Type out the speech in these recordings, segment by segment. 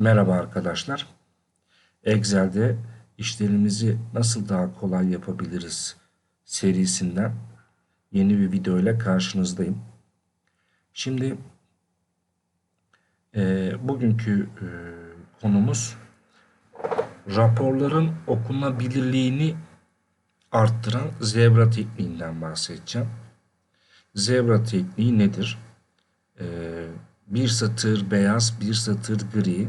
Merhaba arkadaşlar. Excel'de işlerimizi nasıl daha kolay yapabiliriz serisinden yeni bir video ile karşınızdayım. Şimdi e, bugünkü e, konumuz raporların okunabilirliğini arttıran zebra tekniğinden bahsedeceğim. Zebra tekniği nedir? E, bir satır beyaz, bir satır gri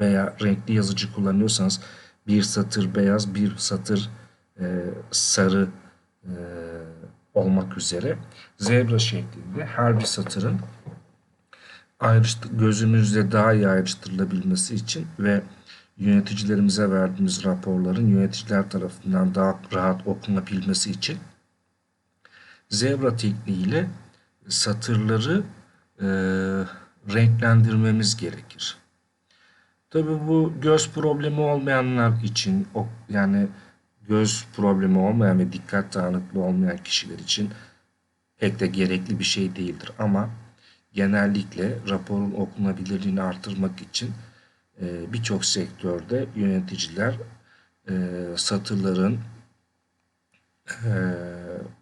veya renkli yazıcı kullanıyorsanız bir satır beyaz, bir satır e, sarı e, olmak üzere zebra şeklinde her bir satırın ayrıştı, gözümüzde daha iyi ayrıştırılabilmesi için ve yöneticilerimize verdiğimiz raporların yöneticiler tarafından daha rahat okunabilmesi için zebra tekniğiyle satırları e, renklendirmemiz gerekir. Tabi bu göz problemi olmayanlar için yani göz problemi olmayan ve dikkat dağınıklığı olmayan kişiler için pek de gerekli bir şey değildir. Ama genellikle raporun okunabilirliğini artırmak için e, birçok sektörde yöneticiler e, satırların e,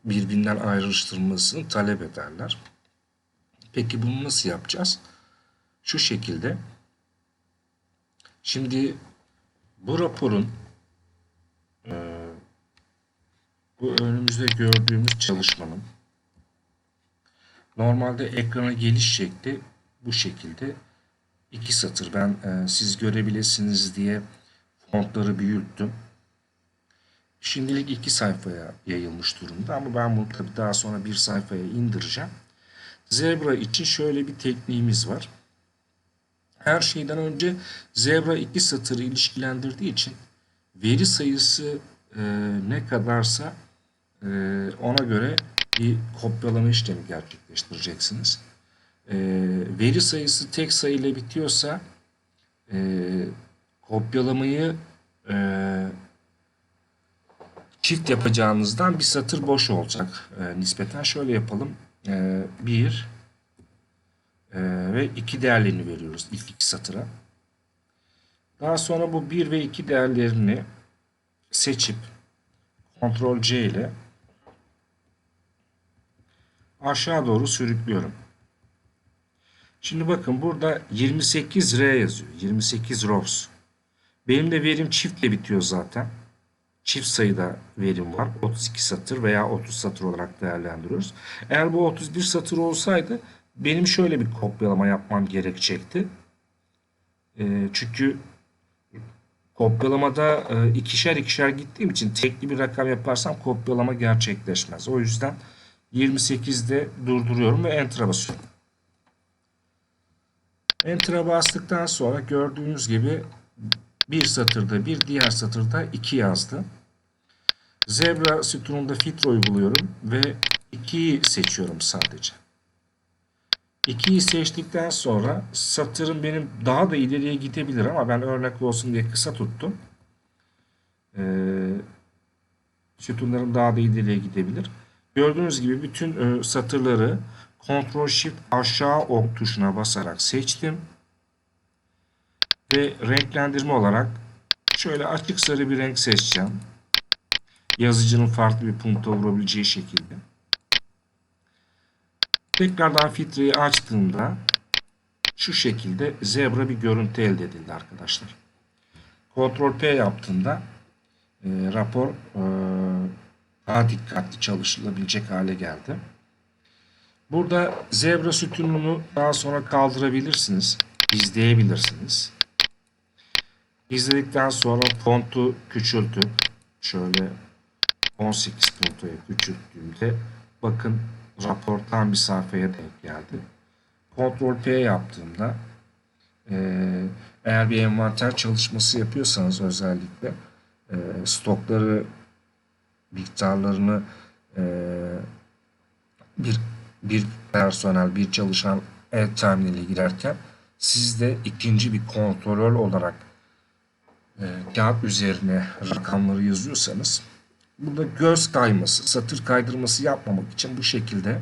birbirinden ayrıştırılmasını talep ederler. Peki bunu nasıl yapacağız? Şu şekilde. Şimdi bu raporun e, bu önümüzde gördüğümüz çalışmanın normalde ekrana geliş şekli bu şekilde iki satır. Ben e, siz görebilirsiniz diye fontları büyüttüm. Şimdilik iki sayfaya yayılmış durumda ama ben bunu tabii daha sonra bir sayfaya indireceğim. Zebra için şöyle bir tekniğimiz var. Her şeyden önce Zebra iki satırı ilişkilendirdiği için veri sayısı e, ne kadarsa e, ona göre bir kopyalama işlemi gerçekleştireceksiniz. E, veri sayısı tek sayı ile bitiyorsa e, kopyalamayı e, çift yapacağınızdan bir satır boş olacak. E, nispeten şöyle yapalım. 1 e, ve 2 değerlerini veriyoruz ilk iki satıra. Daha sonra bu 1 ve 2 değerlerini seçip Ctrl C ile aşağı doğru sürüklüyorum. Şimdi bakın burada 28 R yazıyor. 28 rows. Benim de verim çiftle bitiyor zaten. Çift sayıda verim var. 32 satır veya 30 satır olarak değerlendiriyoruz. Eğer bu 31 satır olsaydı benim şöyle bir kopyalama yapmam gerekecekti. E, çünkü kopyalamada e, ikişer ikişer gittiğim için tekli bir rakam yaparsam kopyalama gerçekleşmez. O yüzden 28'de durduruyorum ve Enter'a basıyorum. Enter'a bastıktan sonra gördüğünüz gibi bir satırda bir diğer satırda iki yazdı. Zebra sütununda filtre uyguluyorum ve 2'yi seçiyorum sadece. 2'yi seçtikten sonra satırın benim daha da ileriye gidebilir ama ben örnek olsun diye kısa tuttum. Ee, sütunlarım daha da ileriye gidebilir. Gördüğünüz gibi bütün e, satırları Ctrl Shift aşağı ok tuşuna basarak seçtim. Ve renklendirme olarak şöyle açık sarı bir renk seçeceğim. Yazıcının farklı bir punkta vurabileceği şekilde. Tekrardan filtreyi açtığımda şu şekilde zebra bir görüntü elde edildi arkadaşlar. Ctrl P yaptığımda e, rapor e, daha dikkatli çalışılabilecek hale geldi. Burada zebra sütununu daha sonra kaldırabilirsiniz. izleyebilirsiniz. İzledikten sonra fontu küçültüp şöyle 18 puntoya küçülttüğümde bakın rapor tam bir sayfaya denk geldi. Ctrl P yaptığımda eğer bir envanter çalışması yapıyorsanız özellikle stokları miktarlarını bir bir personel, bir çalışan el terminale girerken siz de ikinci bir kontrol olarak e, kağıt üzerine rakamları yazıyorsanız burada göz kayması, satır kaydırması yapmamak için bu şekilde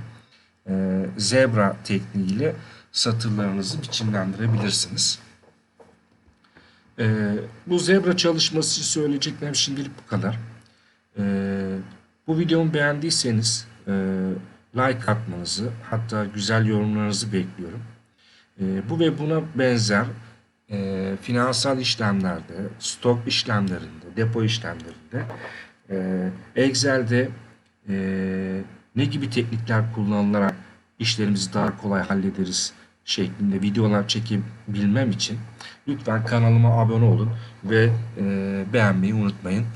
e, zebra tekniğiyle satırlarınızı biçimlendirebilirsiniz. Ee, bu zebra çalışması söyleyeceklerim şimdilik bu kadar. Ee, bu videomu beğendiyseniz e, like atmanızı hatta güzel yorumlarınızı bekliyorum. Ee, bu ve buna benzer e, finansal işlemlerde, stok işlemlerinde, depo işlemlerinde, e, Excel'de e, ne gibi teknikler kullanılarak işlerimizi daha kolay hallederiz şeklinde videolar çekebilmem için lütfen kanalıma abone olun ve e, beğenmeyi unutmayın.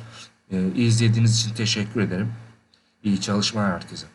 E, izlediğiniz için teşekkür ederim. İyi çalışmalar herkese.